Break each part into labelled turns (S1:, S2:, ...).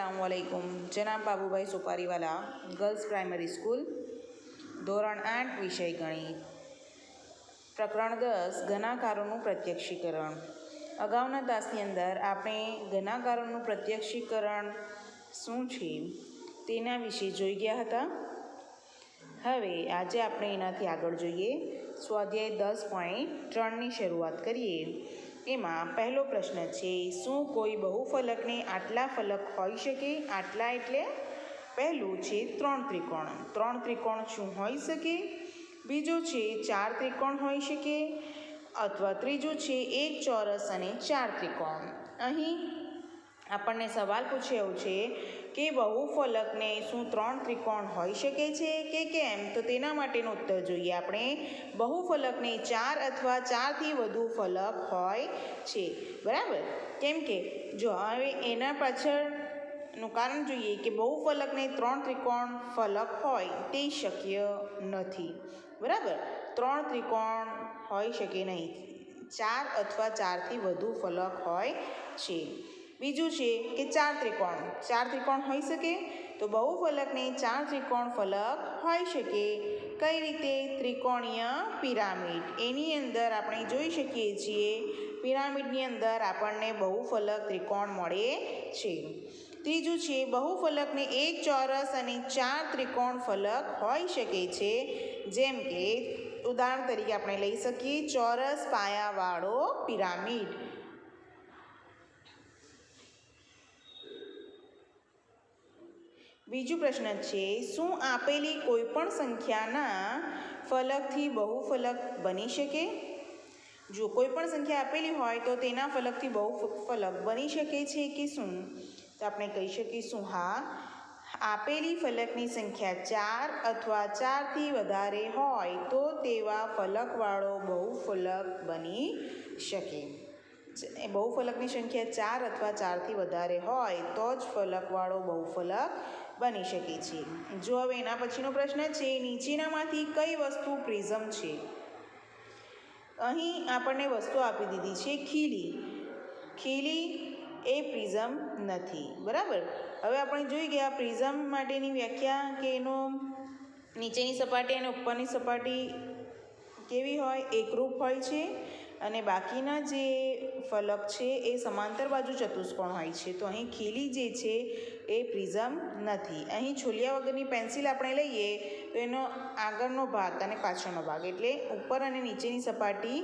S1: અસલામવાલેકુમ જનાબ Babubhai Supariwala girls primary school ધોરણ આઠ, વિષય ગણિત. પ્રકરણ દસ, ઘનાકારોનું પ્રત્યક્ષીકરણ. અગાઉના દાસની અંદર આપણે ઘનાકારોનું પ્રત્યક્ષીકરણ શું છે તેના વિશે જોઈ ગયા હતા. હવે આજે આપણે એનાથી આગળ જોઈએ. સ્વાધ્યાય દસ પોઈન્ટ ત્રણની શરૂઆત કરીએ. એમાં પહેલો પ્રશ્ન છે, શું કોઈ બહુફલકને આટલા ફલક હોઈ શકે? આટલા એટલે પહેલું છે ત્રણ ત્રિકોણ. ત્રણ ત્રિકોણ શું હોઈ શકે? બીજો છે ચાર ત્રિકોણ હોઈ શકે? અથવા ત્રીજું છે એક ચોરસ અને ચાર ત્રિકોણ. અહીં આપણને સવાલ પૂછ્યો છે કે બહુફલકને શું ત્રણ ત્રિકોણ હોઈ શકે છે કે કેમ? તો તેના માટેનો ઉત્તર જોઈએ આપણે. બહુફલકને ચાર અથવા ચારથી વધુ ફલક હોય છે. બરાબર? કેમ કે જો હવે એના પાછળનું કારણ જોઈએ કે બહુફલકને ત્રણ ત્રિકોણ ફલક હોય તે શક્ય નથી. બરાબર? ત્રણ ત્રિકોણ હોઈ શકે નહીં. ચાર અથવા ચારથી વધુ ફલક હોય છે. બીજું છે કે ચાર ત્રિકોણ. ચાર ત્રિકોણ હોઈ શકે તો બહુફલકને ચાર ત્રિકોણ ફલક હોઈ શકે. કઈ રીતે? ત્રિકોણીય પિરામિડ. એની અંદર આપણે જોઈ શકીએ છીએ પિરામિડની અંદર આપણને બહુફલક ત્રિકોણ મળે છે. ત્રીજું છે બહુફલકને એક ચોરસ અને ચાર ત્રિકોણ ફલક હોઈ શકે છે. જેમ કે ઉદાહરણ તરીકે આપણે લઈ શકીએ ચોરસ પાયાવાળો પિરામિડ. બીજું પ્રશ્ન છે, શું આપેલી કોઈપણ સંખ્યાના ફલકથી બહુફલક બની શકે? જો કોઈપણ સંખ્યા આપેલી હોય તો તેના ફલકથી બહુ ફલક બની શકે છે કે શું? તો આપણે કહી શકીશું, હા. આપેલી ફલકની સંખ્યા ચાર અથવા ચારથી વધારે હોય તો તેવા ફલકવાળો બહુફલક બની શકે. બહુફલકની સંખ્યા ચાર અથવા ચારથી વધારે હોય તો જ ફલકવાળો બહુફલક બની શકે છે. જો હવે એના પછીનો પ્રશ્ન છે, નીચેનામાંથી કઈ વસ્તુ પ્રિઝમ છે? અહીં આપણને વસ્તુ આપી દીધી છે, ખીલી. ખીલી એ પ્રિઝમ નથી. બરાબર? હવે આપણે જોઈ ગયા પ્રિઝમ માટેની વ્યાખ્યા કે એનો નીચેની સપાટી અને ઉપરની સપાટી કેવી હોય? એકરૂપ હોય છે. અને બાકીના જે ફલક છે એ સમાંતર બાજુ ચતુષ્કોણ હોય છે. તો અહીં ખીલી જે છે એ પ્રિઝમ નથી. અહીં છોલિયા વગરની પેન્સિલ આપણે લઈએ તો એનો આગળનો ભાગ અને પાછળનો ભાગ. એટલે ઉપર અને નીચેની સપાટી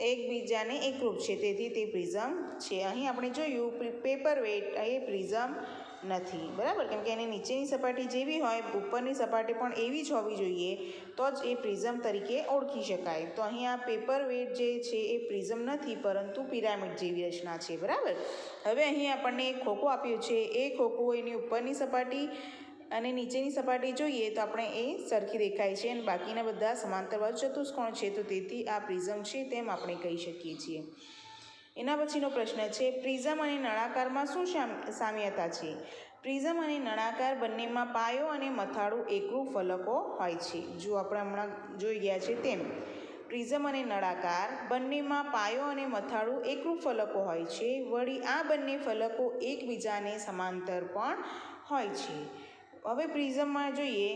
S1: એકબીજાને એકરૂપ છે. તેથી તે પ્રિઝમ છે. અહીં આપણે જોયું પેપર વેટ એ પ્રિઝમ નથી. બરાબર? કેમ કે એની નીચેની સપાટી જેવી હોય, ઉપરની સપાટી પણ એવી જ હોવી જોઈએ, તો જ એ પ્રિઝમ તરીકે ઓળખી શકાય. તો અહીં આ પેપર વેટ જે છે એ પ્રિઝમ નથી, પરંતુ પિરામિડ જેવી રચના છે. બરાબર? હવે અહીં આપણને એક ખોખો આપ્યું છે. એ ખોખો એની ઉપરની સપાટી અને નીચેની સપાટી જોઈએ, તો આપણે એ સરખી દેખાય છે અને બાકીના બધા સમાંતર બાજુ ચતુષ્કોણ છે. તો તેથી આ પ્રિઝમ છે તેમ આપણે કહી શકીએ છીએ. એના પછીનો પ્રશ્ન છે, પ્રિઝમ અને નળાકારમાં શું સામ્યતા છે? પ્રિઝમ અને નળાકાર બંનેમાં પાયો અને મથાળું એકરૂપ ફલકો હોય છે. જો આપણે હમણાં જોઈ ગયા છે તેમ, પ્રિઝમ અને નળાકાર બંનેમાં પાયો અને મથાળું એકરૂપ ફલકો હોય છે. વળી આ બંને ફલકો એકબીજાને સમાંતર પણ હોય છે. હવે પ્રિઝમમાં જોઈએ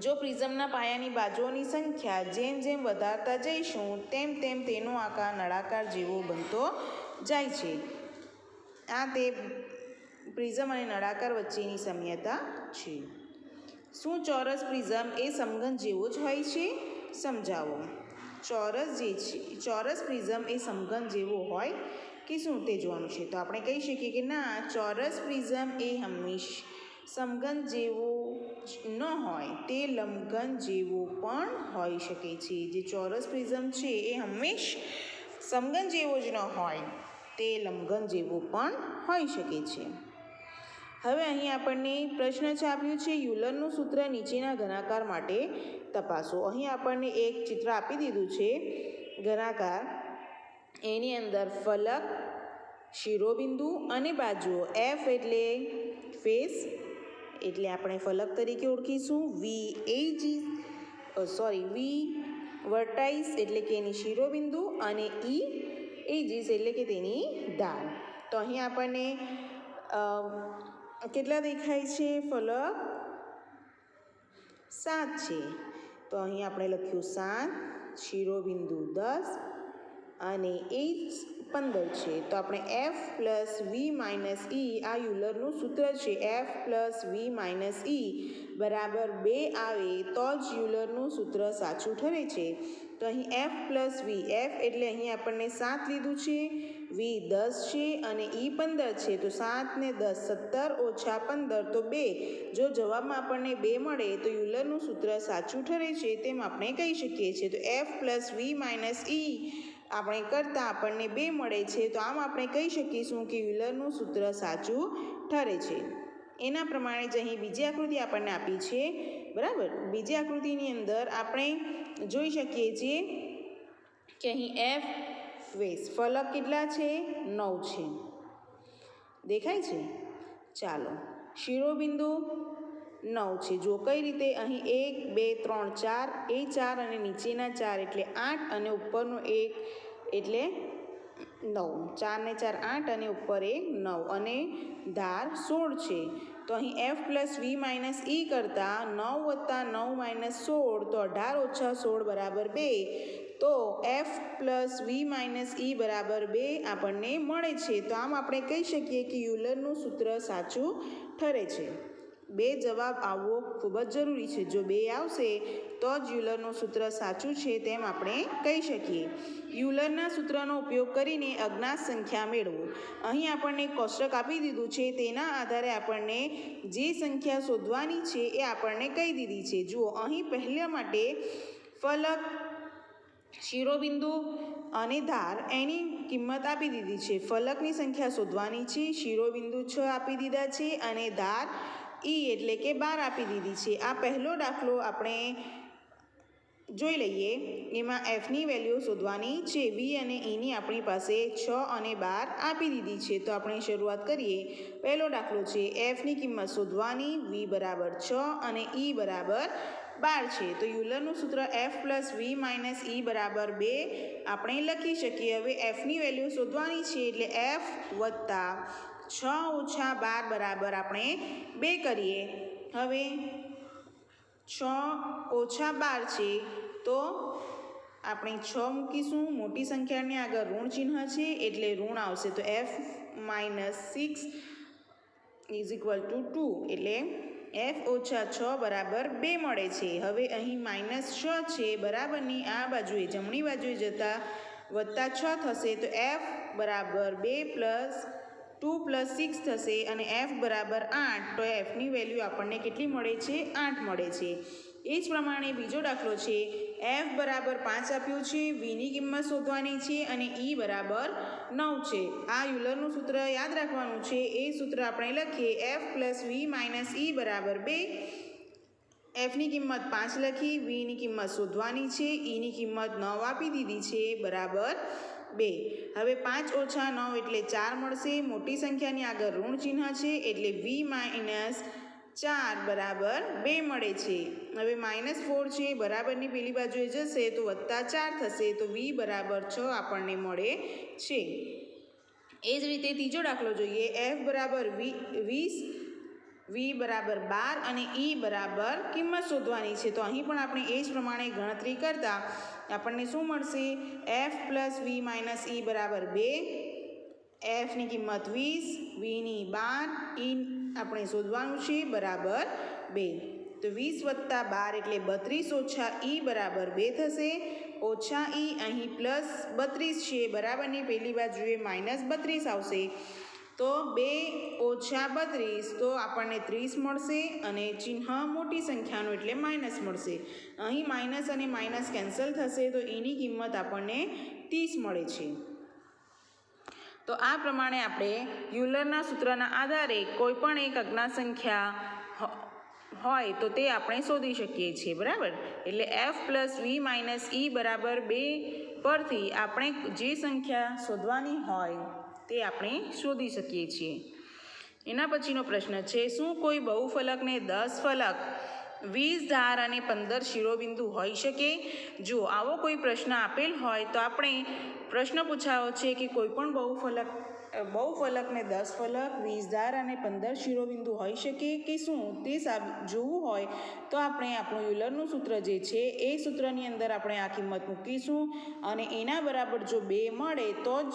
S1: જો પ્રિઝમના પાયાની બાજુઓની સંખ્યા જેમ જેમ વધારતા જઈશું, તેમ તેમ તેનો આકાર નળાકાર જેવો બનતો જાય છે. આ તે પ્રિઝમ અને નળાકાર વચ્ચેની સામ્યતા છે. શું ચોરસ પ્રિઝમ એ સમઘન જેવો જ હોય છે? સમજાવો. ચોરસ જે છે, ચોરસ પ્રિઝમ એ સમઘન જેવો હોય કે શું તે જોવાનું છે? તો આપણે કહી શકીએ કે ના, ચોરસ પ્રિઝમ એ હંમેશ સમઘન જેવો ન હોય, તે લંબઘન જેવો પણ હોઈ શકે છે. જે ચોરસ પ્રિઝમ છે, એ હંમેશ સમઘન જેવો જ ન હોય, તે લંબઘન જેવો પણ હોઈ શકે છે. હવે અહીં આપણને પ્રશ્ન છે આપ્યું છે યુલરનું સૂત્ર નીચેના ઘનાકાર માટે તપાસો. અહીં આપણને એક ચિત્ર આપી દીધું છે ઘનાકાર એની અંદર ફલક, શિરોબિંદુ અને બાજુઓ એફ એટલે ફેસ એટલે આપણે ફલક તરીકે ઓળખીશું. વી એજી સોરી વી વર્ટાઇસ એટલે કે એની શિરોબિંદુ અને ઈ એજીસ એટલે કે તેની ધાર તો અહીં આપણને કેટલા દેખાય છે? ફલક સાત છે. તો અહીં આપણે લખ્યું સાત, શિરોબિંદુ દસ અને એ પંદર છે. તો આપણે F plus V minus E આ યુલરનું સૂત્ર છે. F plus V minus E બરાબર બે આવે તો જ યુલરનું સૂત્ર સાચું ઠરે છે. તો અહીં એફ પ્લસ વી એફ એટલે અહીં આપણને સાત લીધું છે. વી દસ છે અને ઈ પંદર છે. તો સાત ને દસ, સત્તર ઓછા પંદર તો બે. જો જવાબમાં આપણને બે મળે તો યુલરનું સૂત્ર સાચું ઠરે છે તેમ આપણે કહી શકીએ છીએ. તો F plus V minus E આપણે કરતાં આપણને બે મળે છે, તો આમ આપણે કહી શકીશું કે યુલરનું સૂત્ર સાચું ઠરે છે. એના પ્રમાણે જ અહીં બીજી આકૃતિ આપણને આપી છે, બરાબર? બીજી આકૃતિની અંદર આપણે જોઈ શકીએ છીએ કે અહીં એફ વેસ ફલક કેટલા છે? નવ છે. દેખાય છે? ચાલો, શિરોબિંદુ નવ છે. જો કઈ રીતે અહીં એક, બે, ત્રણ, ચાર, એ ચાર અને નીચેના ચાર એટલે આઠ અને ઉપરનો એક એટલે નવ. ચાર ને ચાર આઠ અને ઉપર એક નવ અને ધાર સોળ છે. તો અહીં F plus V minus E કરતાં નવ વત્તા નવ માઇનસ સોળ, તો અઢાર ઓછા સોળ બરાબર બે. તો F plus V minus E બરાબર બે આપણને મળે છે. તો આમ આપણે કહી શકીએ કે યુલરનું સૂત્ર સાચું ઠરે છે. બે જવાબ આવવો ખૂબ જ જરૂરી છે. જો બે આવશે, તો જ યુલરનું સૂત્ર સાચું છે તેમ આપણે કહી શકીએ. યુલરના સૂત્રનો ઉપયોગ કરીને અજ્ઞાત સંખ્યા મેળવો. અહીં આપણને કોષ્ટક આપી દીધું છે. તેના આધારે આપણને જે સંખ્યા શોધવાની છે એ આપણને કહી દીધી છે. જુઓ, અહીં પહેલા માટે ફલક, શિરોબિંદુ અને ધાર એની કિંમત આપી દીધી છે. ફલકની સંખ્યા શોધવાની છે, શિરોબિંદુ છ આપી દીધા છે અને ધાર ઈ એટલે કે બાર આપી દીધી છે. આ પહેલો દાખલો આપણે જોઈ લઈએ. એમાં એફની વેલ્યુ શોધવાની છે. વી અને ઈની આપણી પાસે છ અને બાર આપી દીધી છે. તો આપણે શરૂઆત કરીએ. પહેલો દાખલો છે. એફની કિંમત શોધવાની વી બરાબર છ અને ઈ બરાબર બાર છે. તો યુલરનું સૂત્ર F plus V minus E બરાબર બે આપણે લખી શકીએ. હવે એફની વેલ્યુ શોધવાની છે એટલે એફ વત્તા છ ઓછા બાર બરાબર આપણે બે કરીએ. હવે છ ઓછા બાર છે તો આપણે છ મૂકીશું. મોટી સંખ્યાની આગળ ઋણ ચિહ્ન છે એટલે ઋણ આવશે તો F minus six is equal to two એટલે એફ ઓછા છ બરાબર બે મળે છે. હવે અહીં માઇનસ છ છે બરાબરની આ બાજુએ જમણી બાજુએ જતાં વત્તા છ થશે તો એફ બરાબર બે પ્લસ ટુ પ્લસ સિક્સ થશે અને એફ બરાબર આઠ, તો એફની વેલ્યુ આપણને કેટલી મળે છે? આઠ મળે છે. એ જ પ્રમાણે બીજો દાખલો છે, એફ બરાબર પાંચ આપ્યું છે, વીની કિંમત શોધવાની છે અને ઈ બરાબર નવ છે. આ યુલરનું સૂત્ર યાદ રાખવાનું છે. એ સૂત્ર આપણે લખીએ, F plus V minus E બરાબર બે. એફની કિંમત પાંચ લખી, વીની કિંમત શોધવાની છે, ઈની કિંમત નવ આપી દીધી છે, બરાબર બે. હવે પાંચ ઓછા નવ એટલે ચાર મળશે. મોટી સંખ્યાની આગળ ઋણ ચિહ્ન છે એટલે વી માઇનસ ચાર બરાબર બે મળે છે. હવે માઇનસ ફોર છે, બરાબરની પેલી બાજુએ જશે તો વત્તા ચાર થશે તો વી બરાબર છ આપણને મળે છે. એ જ રીતે ત્રીજો દાખલો જોઈએ. એફ બરાબર વી, વીસ વી બરાબર બાર અને ઈ બરાબર કિંમત શોધવાની છે. તો અહીં પણ આપણે એ જ પ્રમાણે ગણતરી કરતાં આપણને શું મળશે? F plus V minus E બરાબર બે. એફની કિંમત વીસ વીની બાર ઈ આપણે શોધવાનું છે બરાબર બે. તો વીસ વત્તા બાર એટલે બત્રીસ, ઓછા ઈ બરાબર બે થશે. ઓછા ઈ અહીં પ્લસ બત્રીસ છે. બરાબરની પહેલી બાજુએ માઇનસ બત્રીસ આવશે. તો બે ઓછા બત્રીસ, તો આપણને ત્રીસ મળશે અને ચિહ્ન મોટી સંખ્યાનું એટલે માઇનસ મળશે. અહીં માઇનસ અને માઇનસ કેન્સલ થશે તો એની કિંમત આપણને ત્રીસ મળે છે. તો આ પ્રમાણે આપણે યુલરના સૂત્રના આધારે કોઈપણ એક અજ્ઞાત સંખ્યા હોય તો તે આપણે શોધી શકીએ છીએ, બરાબર? એટલે F plus V minus E બરાબર બે પરથી આપણે જે સંખ્યા શોધવાની હોય તે આપણે શોધી શકીએ છીએ. એના પછીનો પ્રશ્ન છે, શું કોઈ બહુફલકને દસ ફલક, વીસ ધાર અને પંદર શિરોબિંદુ હોઈ શકે? જો આવો કોઈ પ્રશ્ન આપેલ હોય તો આપણે પ્રશ્ન પૂછાવો છે કે કોઈ પણ બહુફલક, બહુફલકને દસ ફલક, વીસ ધાર અને પંદર શિરોબિંદુ હોઈ શકે કે શું? તે સાબ, જોવું હોય તો આપણે આપણું યુલરનું સૂત્ર જે છે, એ સૂત્રની અંદર આપણે આ કિંમત મૂકીશું અને એના બરાબર જો બે મળે તો જ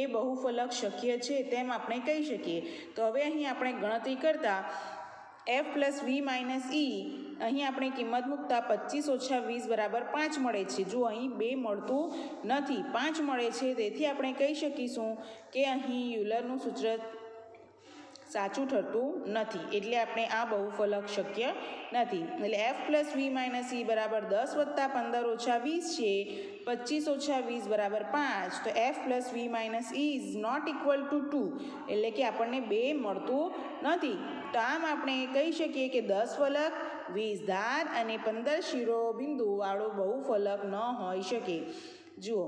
S1: એ બહુફલક શક્ય છે તેમ આપણે કહી શકીએ. તો હવે અહીં આપણે ગણતરી કરતાં F plus V minus E અહીં આપણે કિંમત મૂકતા પચીસ ઓછા વીસ બરાબર પાંચ મળે છે. જો અહીં બે મળતું નથી, પાંચ મળે છે, તેથી આપણે કહી શકીશું કે અહીં યુલરનું સૂત્ર સાચું ઠરતું નથી. એટલે આપણે આ બહુફલક શક્ય નથી. એટલે F plus V minus E બરાબર દસ વત્તા પંદર ઓછા વીસ છે. પચીસ ઓછા વીસ બરાબર પાંચ. તો F plus V minus E is not equal to two એટલે કે આપણને બે મળતું નથી. તો આમ આપણે કહી શકીએ કે દસ ફલક, વીસ ધાર અને પંદર શિરોબિંદુવાળો બહુ બહુફલક ન હોઈ શકે. જુઓ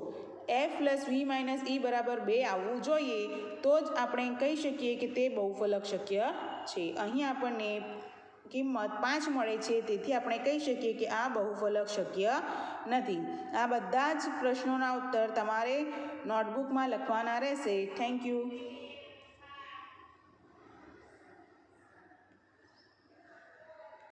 S1: F plus V minus E બરાબર બે આવવું જોઈએ, તો જ આપણે કહી શકીએ કે તે બહુફલક શક્ય છે. અહીં આપણને કિંમત પાંચ મળે છે, તેથી આપણે કહી શકીએ કે આ બહુફલક શક્ય નથી. આ બધા જ પ્રશ્નોના ઉત્તર તમારે નોટબુકમાં લખવાના રહેશે. Thank you